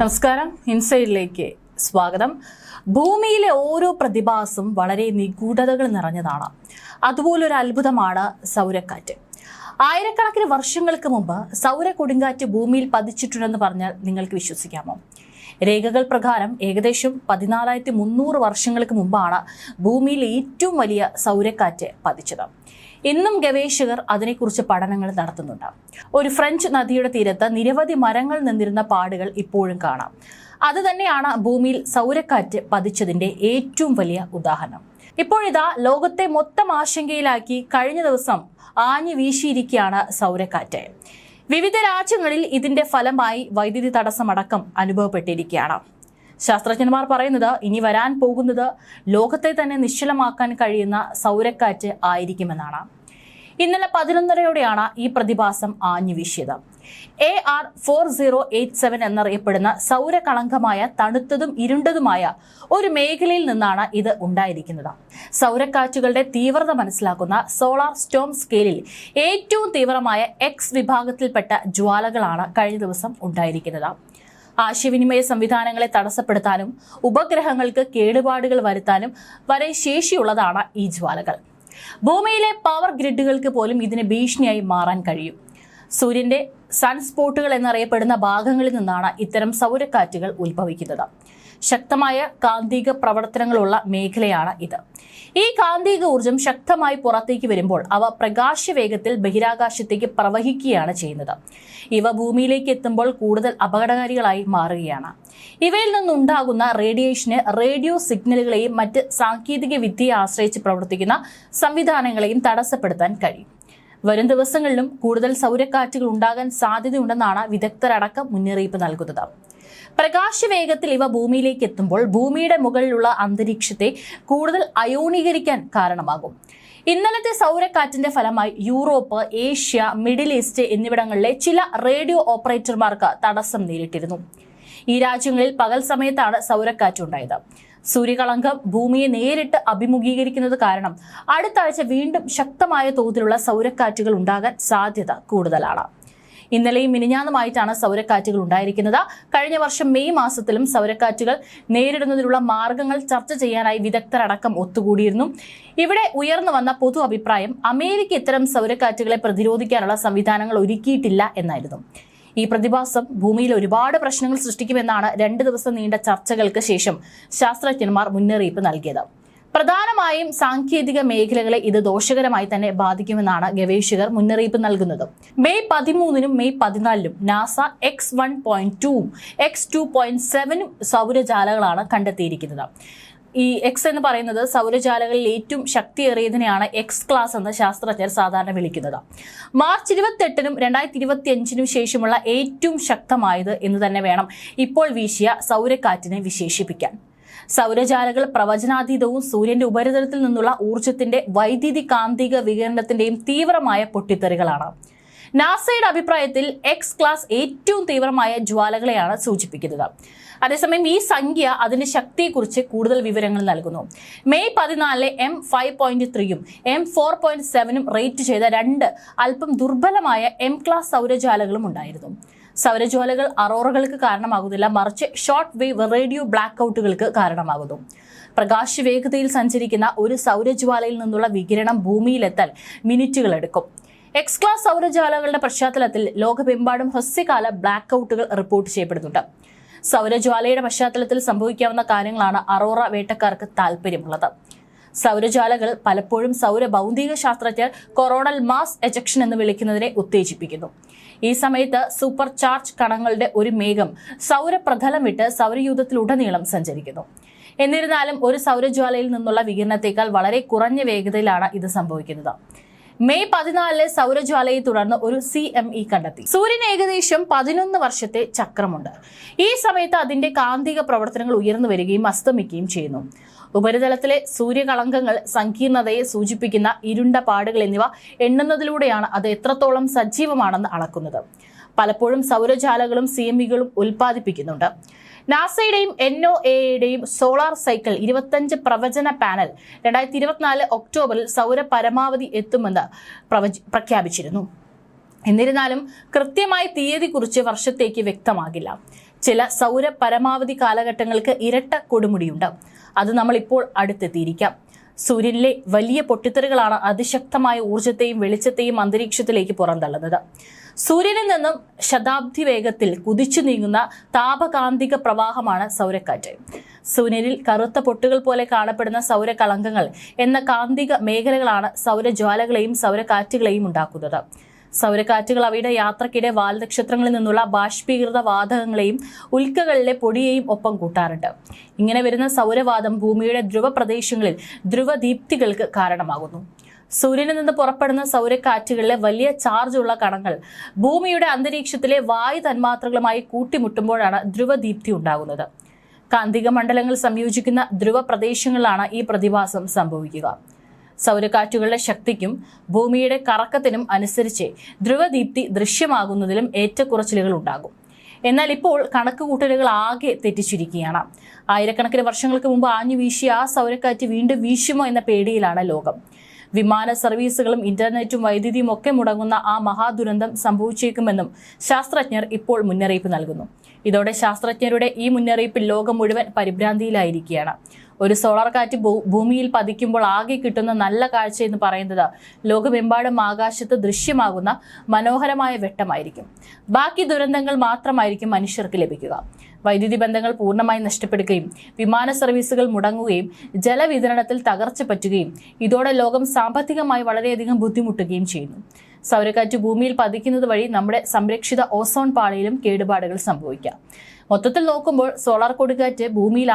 നമസ്കാരം. ഇൻസൈഡിലേക്ക് സ്വാഗതം. ഭൂമിയിലെ ഓരോ പ്രതിഭാസം വളരെ നിഗൂഢതകൾ നിറഞ്ഞതാണ്. അതുപോലൊരു അത്ഭുതമാണ് സൗരക്കാറ്റ്. ആയിരക്കണക്കിന് വർഷങ്ങൾക്ക് മുമ്പ് സൗര കൊടുങ്കാറ്റ് ഭൂമിയിൽ പതിച്ചിട്ടുണ്ടെന്ന് പറഞ്ഞാൽ നിങ്ങൾക്ക് വിശ്വസിക്കാമോ? രേഖകൾ പ്രകാരം ഏകദേശം പതിനാലായിരത്തി മുന്നൂറ് വർഷങ്ങൾക്ക് മുമ്പാണ് ഭൂമിയിൽ ഏറ്റവും വലിയ സൗരക്കാറ്റ് പതിച്ചത്. ഇന്നും ഗവേഷകർ അതിനെക്കുറിച്ച് പഠനങ്ങൾ നടത്തുന്നുണ്ട്. ഒരു ഫ്രഞ്ച് നദിയുടെ തീരത്ത് നിരവധി മരങ്ങൾ നിന്നിരുന്ന പാടുകൾ ഇപ്പോഴും കാണാം. അത് തന്നെയാണ് ഭൂമിയിൽ സൗരക്കാറ്റ് പതിച്ചതിന്റെ ഏറ്റവും വലിയ ഉദാഹരണം. ഇപ്പോഴിതാ ലോകത്തെ മൊത്തം ആശങ്കയിലാക്കി കഴിഞ്ഞ ദിവസം ആഞ്ഞു വീശിയിരിക്കുകയാണ് സൗരക്കാറ്റ്. വിവിധ രാജ്യങ്ങളിൽ ഇതിന്റെ ഫലമായി വൈദ്യുതി തടസ്സമടക്കം അനുഭവപ്പെട്ടിരിക്കുകയാണ്. ശാസ്ത്രജ്ഞന്മാർ പറയുന്നത് ഇനി വരാൻ പോകുന്നത് ലോകത്തെ തന്നെ നിശ്ചലമാക്കാൻ കഴിയുന്ന സൗരക്കാറ്റ് ആയിരിക്കുമെന്നാണ്. ഇന്നലെ പതിനൊന്നരയോടെയാണ് ഈ പ്രതിഭാസം ആഞ്ഞു വീശിയത്. A R four zero eight seven എന്നറിയപ്പെടുന്ന സൗരകളങ്കമായ തണുത്തതും ഇരുണ്ടതുമായ ഒരു മേഖലയിൽ നിന്നാണ് ഇത് ഉണ്ടായിരിക്കുന്നത്. സൗരക്കാറ്റുകളുടെ തീവ്രത മനസ്സിലാക്കുന്ന സോളാർ സ്റ്റോം സ്കെയിലിൽ ഏറ്റവും തീവ്രമായ എക്സ് വിഭാഗത്തിൽപ്പെട്ട ജ്വാലകളാണ് കഴിഞ്ഞ ദിവസം ഉണ്ടായിരിക്കുന്നത്. ആശയവിനിമയ സംവിധാനങ്ങളെ തടസ്സപ്പെടുത്താനും ഉപഗ്രഹങ്ങൾക്ക് കേടുപാടുകൾ വരുത്താനും വരെ ശേഷിയുള്ളതാണ് ഈ ജ്വാലകൾ. ഭൂമിയിലെ പവർ ഗ്രിഡുകൾക്ക് പോലും ഇതിന് ഭീഷണിയായി മാറാൻ കഴിയും. സൂര്യന്റെ സൺസ്പോട്ടുകൾ എന്നറിയപ്പെടുന്ന ഭാഗങ്ങളിൽ നിന്നാണ് ഇത്തരം സൗരക്കാറ്റുകൾ ഉത്ഭവിക്കുന്നത്. ശക്തമായ കാന്തിക പ്രവർത്തനങ്ങളുള്ള മേഖലയാണ് ഇത്. ഈ കാന്തിക ഊർജം ശക്തമായി പുറത്തേക്ക് വരുമ്പോൾ അവ പ്രകാശ വേഗത്തിൽ ബഹിരാകാശത്തേക്ക് പ്രവഹിക്കുകയാണ് ചെയ്യുന്നത്. ഇവ ഭൂമിയിലേക്ക് എത്തുമ്പോൾ കൂടുതൽ അപകടകാരികളായി മാറുകയാണ്. ഇവയിൽ നിന്നുണ്ടാകുന്ന റേഡിയേഷന് റേഡിയോ സിഗ്നലുകളെയും മറ്റ് സാങ്കേതിക വിദ്യയെ ആശ്രയിച്ച് പ്രവർത്തിക്കുന്ന സംവിധാനങ്ങളെയും തടസ്സപ്പെടുത്താൻ കഴിയും. വരും ദിവസങ്ങളിലും കൂടുതൽ സൗരക്കാറ്റുകൾ ഉണ്ടാകാൻ സാധ്യതയുണ്ടെന്നാണ് വിദഗ്ധരടക്കം മുന്നറിയിപ്പ് നൽകുന്നത്. പ്രകാശവേഗത്തിൽ ഇവ ഭൂമിയിലേക്ക് എത്തുമ്പോൾ ഭൂമിയുടെ മുകളിലുള്ള അന്തരീക്ഷത്തെ കൂടുതൽ അയോണീകരിക്കാൻ കാരണമാകും. ഇന്നലത്തെ സൗരക്കാറ്റിന്റെ ഫലമായി യൂറോപ്പ് ഏഷ്യ മിഡിൽ ഈസ്റ്റ് എന്നിവിടങ്ങളിലെ ചില റേഡിയോ ഓപ്പറേറ്റർമാർക്ക് തടസ്സം നേരിട്ടിരുന്നു. ഈ രാജ്യങ്ങളിൽ പകൽ സമയത്താണ് സൗരക്കാറ്റ് ഉണ്ടായത്. സൂര്യകളങ്കം ഭൂമിയെ നേരിട്ട് അഭിമുഖീകരിക്കുന്നത് കാരണം അടുത്ത ആഴ്ച വീണ്ടും ശക്തമായ തോതിലുള്ള സൗരക്കാറ്റുകൾ ഉണ്ടാകാൻ സാധ്യത കൂടുതലാണ്. ഇന്നലെയും മിനിഞ്ഞാന്നുമായിട്ടാണ് സൗരക്കാറ്റുകൾ ഉണ്ടായിരിക്കുന്നത്. കഴിഞ്ഞ വർഷം മെയ് മാസത്തിലും സൗരക്കാറ്റുകൾ നേരിടുന്നതിനുള്ള മാർഗങ്ങൾ ചർച്ച ചെയ്യാനായി വിദഗ്ധരടക്കം ഒത്തുകൂടിയിരുന്നു. ഇവിടെ ഉയർന്നു വന്ന പൊതു അഭിപ്രായം അമേരിക്ക ഇത്തരം സൗരക്കാറ്റുകളെ പ്രതിരോധിക്കാനുള്ള സംവിധാനങ്ങൾ ഒരുക്കിയിട്ടില്ല എന്നായിരുന്നു. ഈ പ്രതിഭാസം ഭൂമിയിൽ ഒരുപാട് പ്രശ്നങ്ങൾ സൃഷ്ടിക്കുമെന്നാണ് രണ്ട് ദിവസം നീണ്ട ചർച്ചകൾക്ക് ശേഷം ശാസ്ത്രജ്ഞന്മാർ മുന്നറിയിപ്പ് നൽകിയത്. പ്രധാനമായും സാങ്കേതിക മേഖലകളെ ഇത് ദോഷകരമായി തന്നെ ബാധിക്കുമെന്നാണ് ഗവേഷകർ മുന്നറിയിപ്പ് നൽകുന്നത്. മെയ് പതിമൂന്നിനും മെയ് പതിനാലിനും നാസ എക്സ് വൺ പോയിന്റ് ടൂവും എക്സ് ടു പോയിന്റ് സെവനും സൗരജാലകളാണ് കണ്ടെത്തിയിരിക്കുന്നത്. ഈ എക്സ് എന്ന് പറയുന്നത് സൗരജാലകളിൽ ഏറ്റവും ശക്തിയേറിയതിനെയാണ് എക്സ് ക്ലാസ് എന്ന് ശാസ്ത്രജ്ഞർ സാധാരണ വിളിക്കുന്നത്. മാർച്ച് ഇരുപത്തെട്ടിനും രണ്ടായിരത്തി ഇരുപത്തി അഞ്ചിനും ശേഷമുള്ള ഏറ്റവും ശക്തമായത് എന്ന് തന്നെ വേണം ഇപ്പോൾ വീശിയ സൗരക്കാറ്റിനെ വിശേഷിപ്പിക്കാൻ. സൗരജാലകൾ പ്രവചനാതീതവും സൂര്യന്റെ ഉപരിതലത്തിൽ നിന്നുള്ള ഊർജത്തിന്റെ വൈദ്യുതി കാന്തിക വികിരണത്തിന്റെയും തീവ്രമായ പൊട്ടിത്തെറികളാണ്. നാസയുടെ അഭിപ്രായത്തിൽ എക്സ് ക്ലാസ് ഏറ്റവും തീവ്രമായ ജ്വാലകളെയാണ് സൂചിപ്പിക്കുന്നത്. അതേസമയം ഈ സംഖ്യ അതിന്റെ ശക്തിയെക്കുറിച്ച് കൂടുതൽ വിവരങ്ങൾ നൽകുന്നു. മെയ് പതിനാലിലെ എം ഫൈവ് പോയിന്റ് ത്രീയും എം ഫോർ പോയിന്റ് സെവനും റേറ്റ് ചെയ്ത രണ്ട് അല്പം ദുർബലമായ എം ക്ലാസ് സൗരജ്വാലകളും ഉണ്ടായിരുന്നു. സൗരജ്വാലകൾ അറോറകൾക്ക് കാരണമാകുന്നില്ല മറിച്ച് ഷോർട്ട് വേവ് റേഡിയോ ബ്ലാക്ക് ഔട്ടുകൾക്ക് കാരണമാകുന്നു. പ്രകാശ വേഗതയിൽ സഞ്ചരിക്കുന്ന ഒരു സൗരജ്വാലയിൽ നിന്നുള്ള വികിരണം ഭൂമിയിലെത്താൻ മിനിറ്റുകൾ എടുക്കും. എക്സ് ക്ലാസ് സൗരജ്വാലകളുടെ പശ്ചാത്തലത്തിൽ ലോകമെമ്പാടും ഹ്രസ്വകാല ബ്ലാക്ക് ഔട്ടുകൾ റിപ്പോർട്ട് ചെയ്യപ്പെടുന്നുണ്ട്. സൗരജ്വാലയുടെ പശ്ചാത്തലത്തിൽ സംഭവിക്കാവുന്ന കാര്യങ്ങളാണ് അറോറ വേട്ടക്കാർക്ക് താല്പര്യമുള്ളത് സൗരജ്വാലകൾ പലപ്പോഴും സൗര ഭൗതിക ശാസ്ത്രജ്ഞർ കൊറോണൽ മാസ് എജക്ഷൻ എന്ന് വിളിക്കുന്നതിനെ ഉത്തേജിപ്പിക്കുന്നു. ഈ സമയത്ത് സൂപ്പർ ചാർജ് കണങ്ങളുടെ ഒരു മേഘം സൗരപ്രതലം വിട്ട് സൗരയൂഥത്തിലുടനീളം സഞ്ചരിക്കുന്നു. എന്നിരുന്നാലും ഒരു സൗരജ്വാലയിൽ നിന്നുള്ള വികിരണത്തേക്കാൾ വളരെ കുറഞ്ഞ വേഗതയിലാണ് ഇത് സംഭവിക്കുന്നത്. മെയ് പതിനാലിലെ സൗരജ്വാലയെ തുടർന്ന് ഒരു സി എം ഇ കണ്ടെത്തി. സൂര്യന് ഏകദേശം പതിനൊന്ന് വർഷത്തെ ചക്രമുണ്ട്. ഈ സമയത്ത് അതിന്റെ കാന്തിക പ്രവർത്തനങ്ങൾ ഉയർന്നു വരികയും അസ്തമിക്കുകയും ചെയ്യുന്നു. ഉപരിതലത്തിലെ സൂര്യകളങ്കങ്ങൾ സങ്കീർണതയെ സൂചിപ്പിക്കുന്ന ഇരുണ്ട പാടുകൾ എന്നിവ എണ്ണുന്നതിലൂടെയാണ് അത് എത്രത്തോളം സജീവമാണെന്ന് അളക്കുന്നത്. പലപ്പോഴും സൗരജാലകളും സി എം ഇകളും ഉൽപ്പാദിപ്പിക്കുന്നുണ്ട്. നാസയുടെയും എൻ ഒ എയുടെയും സോളാർ സൈക്കിൾ ഇരുപത്തഞ്ച് പ്രവചന പാനൽ രണ്ടായിരത്തി ഇരുപത്തിനാല് ഒക്ടോബറിൽ സൗര പരമാവധി എത്തുമെന്ന് പ്രഖ്യാപിച്ചിരുന്നു. എന്നിരുന്നാലും കൃത്യമായ തീയതി കുറിച്ച് വർഷത്തേക്ക് വ്യക്തമാകില്ല. ചില സൗര പരമാവധി കാലഘട്ടങ്ങൾക്ക് ഇരട്ട കൊടുമുടിയുണ്ട്. അത് നമ്മൾ ഇപ്പോൾ അടുത്തെത്തിയിരിക്കാം. സൂര്യനിലെ വലിയ പൊട്ടിത്തെറികളാണ് അതിശക്തമായ ഊർജത്തെയും വെളിച്ചത്തെയും അന്തരീക്ഷത്തിലേക്ക് പുറന്തള്ളുന്നത്. സൂര്യനിൽ നിന്നും ശതാബ്ദി വേഗത്തിൽ കുതിച്ചു നീങ്ങുന്ന താപകാന്തിക പ്രവാഹമാണ് സൗരക്കാറ്റ്. സൂര്യനിൽ കറുത്ത പൊട്ടുകൾ പോലെ കാണപ്പെടുന്ന സൗരകളങ്കങ്ങൾ എന്ന കാന്തിക മേഖലകളാണ് സൗരജ്വാലകളെയും സൗരക്കാറ്റുകളെയും ഉണ്ടാക്കുന്നത്. സൗരക്കാറ്റുകൾ അവയുടെ യാത്രക്കിടെ വാൽനക്ഷത്രങ്ങളിൽ നിന്നുള്ള ബാഷ്പീകൃത വാതകങ്ങളെയും ഉൽക്കകളിലെ പൊടിയെയും ഒപ്പം കൂട്ടാറുണ്ട്. ഇങ്ങനെ വരുന്ന സൗരവാദം ഭൂമിയുടെ ധ്രുവ പ്രദേശങ്ങളിൽ ധ്രുവദീപ്തികൾക്ക് കാരണമാകുന്നു. സൂര്യനിൽ നിന്ന് പുറപ്പെടുന്ന സൗരക്കാറ്റുകളിലെ വലിയ ചാർജുള്ള കണങ്ങൾ ഭൂമിയുടെ അന്തരീക്ഷത്തിലെ വായു തന്മാത്രകളുമായി കൂട്ടിമുട്ടുമ്പോഴാണ് ധ്രുവദീപ്തി ഉണ്ടാകുന്നത്. കാന്തിക മണ്ഡലങ്ങൾ സംയോജിക്കുന്ന ധ്രുവ പ്രദേശങ്ങളിലാണ് ഈ പ്രതിഭാസം സംഭവിക്കുക. സൗരക്കാറ്റുകളുടെ ശക്തിക്കും ഭൂമിയുടെ കറക്കത്തിനും അനുസരിച്ച് ധ്രുവദീപ്തി ദൃശ്യമാകുന്നതിലും ഏറ്റക്കുറച്ചിലുകൾ ഉണ്ടാകും. എന്നാൽ ഇപ്പോൾ കണക്കുകൂട്ടലുകൾ ആകെ തെറ്റിച്ചിരിക്കുകയാണ്. ആയിരക്കണക്കിന് വർഷങ്ങൾക്ക് മുമ്പ് ആഞ്ഞു വീശിയ ആ സൗരക്കാറ്റ് വീണ്ടും വീശുമോ എന്ന പേടിയിലാണ് ലോകം. വിമാന സർവീസുകളും ഇന്റർനെറ്റും വൈദ്യുതിയും ഒക്കെ മുടങ്ങുന്ന ആ മഹാദുരന്തം സംഭവിച്ചേക്കുമെന്നും ശാസ്ത്രജ്ഞർ ഇപ്പോൾ മുന്നറിയിപ്പ് നൽകുന്നു. ഇതോടെ ശാസ്ത്രജ്ഞരുടെ ഈ മുന്നറിയിപ്പിൽ ലോകം മുഴുവൻ പരിഭ്രാന്തിയിലായിരിക്കുകയാണ്. ഒരു സോളാർ കാറ്റ് ഭൂമിയിൽ പതിക്കുമ്പോൾ ആകെ കിട്ടുന്ന നല്ല കാഴ്ച എന്ന് പറയുന്നത് ലോകമെമ്പാടും ആകാശത്ത് ദൃശ്യമാകുന്ന മനോഹരമായ വെട്ടമായിരിക്കും. ബാക്കി ദുരന്തങ്ങൾ മാത്രമായിരിക്കും മനുഷ്യർക്ക് ലഭിക്കുക. വൈദ്യുതി ബന്ധങ്ങൾ പൂർണമായി നഷ്ടപ്പെടുകയും വിമാന സർവീസുകൾ മുടങ്ങുകയും ജലവിതരണത്തിൽ തകർച്ച പറ്റുകയും ഇതോടെ ലോകം സാമ്പത്തികമായി വളരെയധികം ബുദ്ധിമുട്ടുകയും ചെയ്യുന്നു. സൗരക്കാറ്റ് ഭൂമിയിൽ പതിക്കുന്നത് വഴി നമ്മുടെ സംരക്ഷിത ഓസോൺ പാളിയിലും കേടുപാടുകൾ സംഭവിക്കാം. മൊത്തത്തിൽ നോക്കുമ്പോൾ സോളാർ കൊടുങ്കാറ്റ് ഭൂമിയിൽ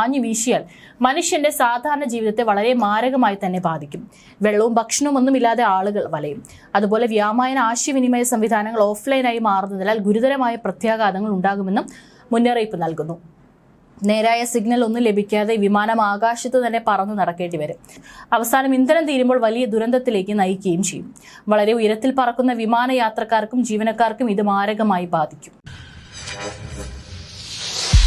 ആഞ്ഞ് വീശിയാൽ മനുഷ്യന്റെ സാധാരണ ജീവിതത്തെ വളരെ മാരകമായി തന്നെ ബാധിക്കും. വെള്ളവും ഭക്ഷണവും ഒന്നുമില്ലാതെ ആളുകൾ വലയും. അതുപോലെ വ്യാമായന ആശയവിനിമയ സംവിധാനങ്ങൾ ഓഫ്ലൈനായി മാറുന്നതിനാൽ ഗുരുതരമായ പ്രത്യാഘാതങ്ങൾ ഉണ്ടാകുമെന്നും മുന്നറിയിപ്പ് നൽകുന്നു. നേരായ സിഗ്നൽ ഒന്നും ലഭിക്കാതെ വിമാനം ആകാശത്ത് തന്നെ പറന്നു നടക്കേണ്ടി വരും. അവസാനം ഇന്ധനം തീരുമ്പോൾ വലിയ ദുരന്തത്തിലേക്ക് നയിക്കുകയും ചെയ്യും. വളരെ ഉയരത്തിൽ പറക്കുന്ന വിമാന യാത്രക്കാർക്കും ജീവനക്കാർക്കും ഇത് മാരകമായി ബാധിക്കും.